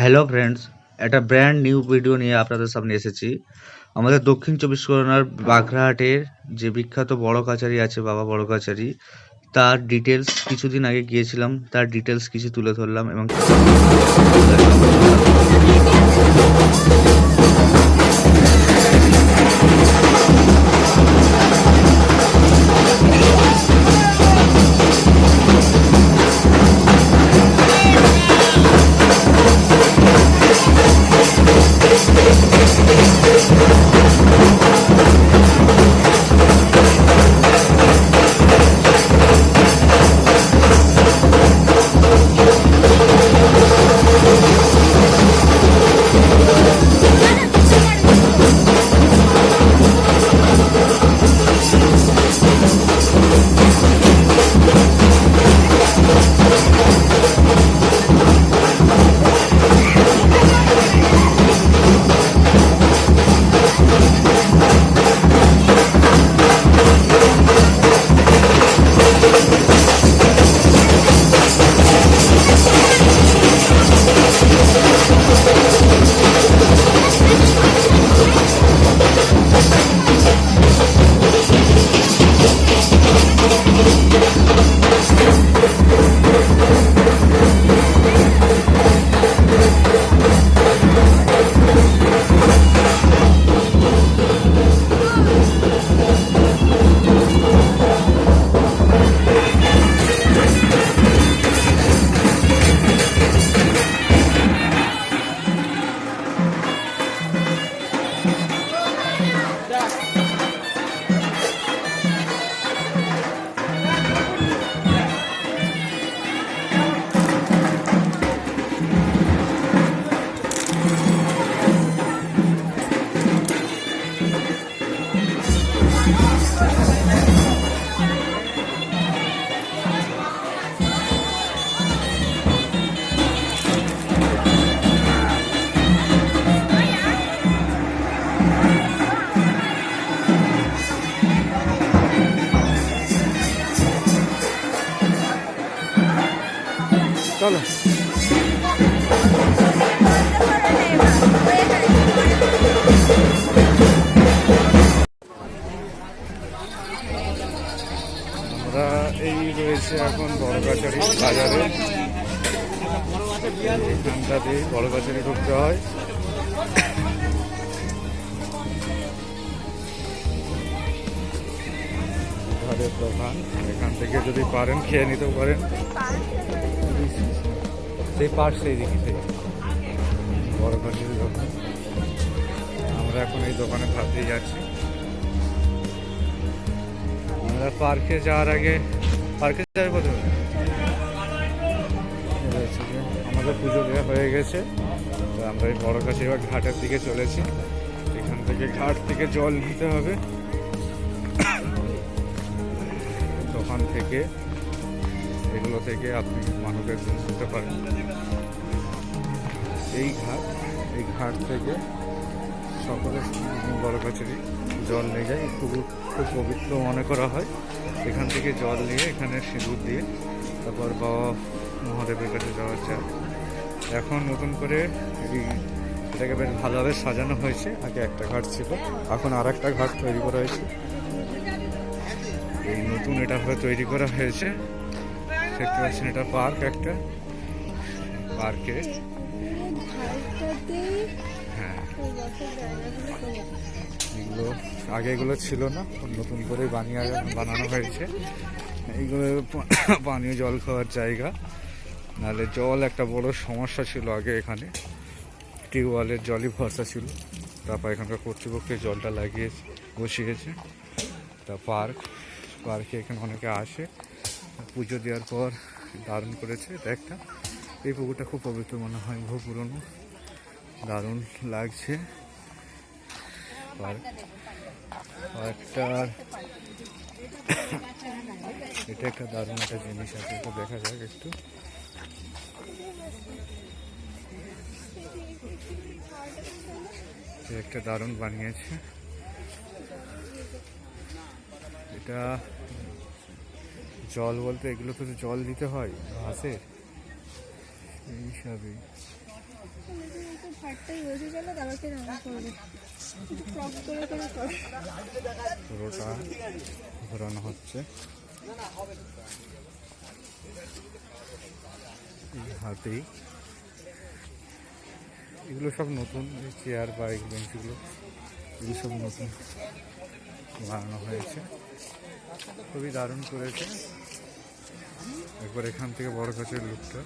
Hello friends, একটা brand new video নিয়ে আপনাদের সামনে এসেছি। আমাদের দক্ষিণ চব্বিশ পরগনার বাঘরাহাটের যে বিখ্যাত বড় কাছারি আছে, বাবা বড় কাছারি, তার ডিটেলস কিছুদিন আগে গিয়েছিলাম, তার ডিটেলস কিছু তুলে ধরলাম এবং চলো। আমরা এই রয়েছে এখন বড়গাছারি বাজারে। এখানটা দিয়ে বড়গাছারি ঢুকতে হয়। দোকান, এখান থেকে যদি পারেন খেয়ে নিতেও পারেন। সেই পার্ক সেই দিকে সেই বড় পাখির দোকান। আমরা এখন এই দোকানে ধার দিয়ে যাচ্ছি। আমরা পার্কে যাওয়ার আগে পার্কে যাওয়ার প্রথমে। আমাদের পুজো দেওয়া হয়ে গেছে। তো আমরা এই বড় কাছে এবার ঘাটের দিকে চলেছি। এখান থেকে ঘাট থেকে জল নিতে হবে। দোকান থেকে এগুলো থেকে আপনি মানবের জিনিস নিতে পারেন। এই ঘাট এই ঘাট থেকে সকলে বড় কাছারি জল নিয়ে যায়। খুব খুব পবিত্র মনে করা হয়। এখান থেকে জল নিয়ে এখানে সিঁদুর দিয়ে তারপর বাবা মহাদেবের কাছে যাওয়া যায় এখন নতুন করে এই এটাকে বেশ ভালোভাবে সাজানো হয়েছে। আগে একটা ঘাট ছিল, এখন আর একটা ঘাট তৈরি করা হয়েছে। এই নতুন এটা তৈরি করা হয়েছে। দেখতে পাচ্ছেন এটা পার্ক একটা। পার্কে। হ্যাঁ। এগুলো, আগে এগুলো ছিল না, নতুন করে বানিয়ে বানানো হয়েছে। এইগুলো পানীয় জল খাওয়ার জায়গা। নাহলে জল একটা বড় সমস্যা ছিল আগে এখানে। টিউবওয়েলের জলই ভরসা ছিল। তারপর এখানকার কর্তৃপক্ষের জলটা লাগিয়েছে, বসিয়েছে। তা পার্ক, পার্কে এখানে অনেকে আসে। পুজো দেওয়ার পর দারুণ করেছে, এটা একটা। এই পুকুরটা খুব পবিত্র মনে হয়, বহু পুরনো। দারুণ লাগছে। পার্কটার এটা একটা দারুণ একটা জিনিস আছে, এটা দেখা যাক একটু। একটা দারুণ বানিয়েছে। এটা জল বলতে এগুলো তো জল দিতে হয় ঘাসের এই হিসাবে লেজের মতো ভাতটাই বসে গেল তারপর ফের রান্না করবে একটু ক্রস করে করে করো পুরোটা ঘোরানো হচ্ছে। হাতেই। এগুলো সব নতুন চেয়ার বা এই বেঞ্চগুলো এগুলো সব নতুন। বানানো হয়েছে। খুবই দারুণ করেছে। একবার এখান থেকে বড় গাছের লুকটা।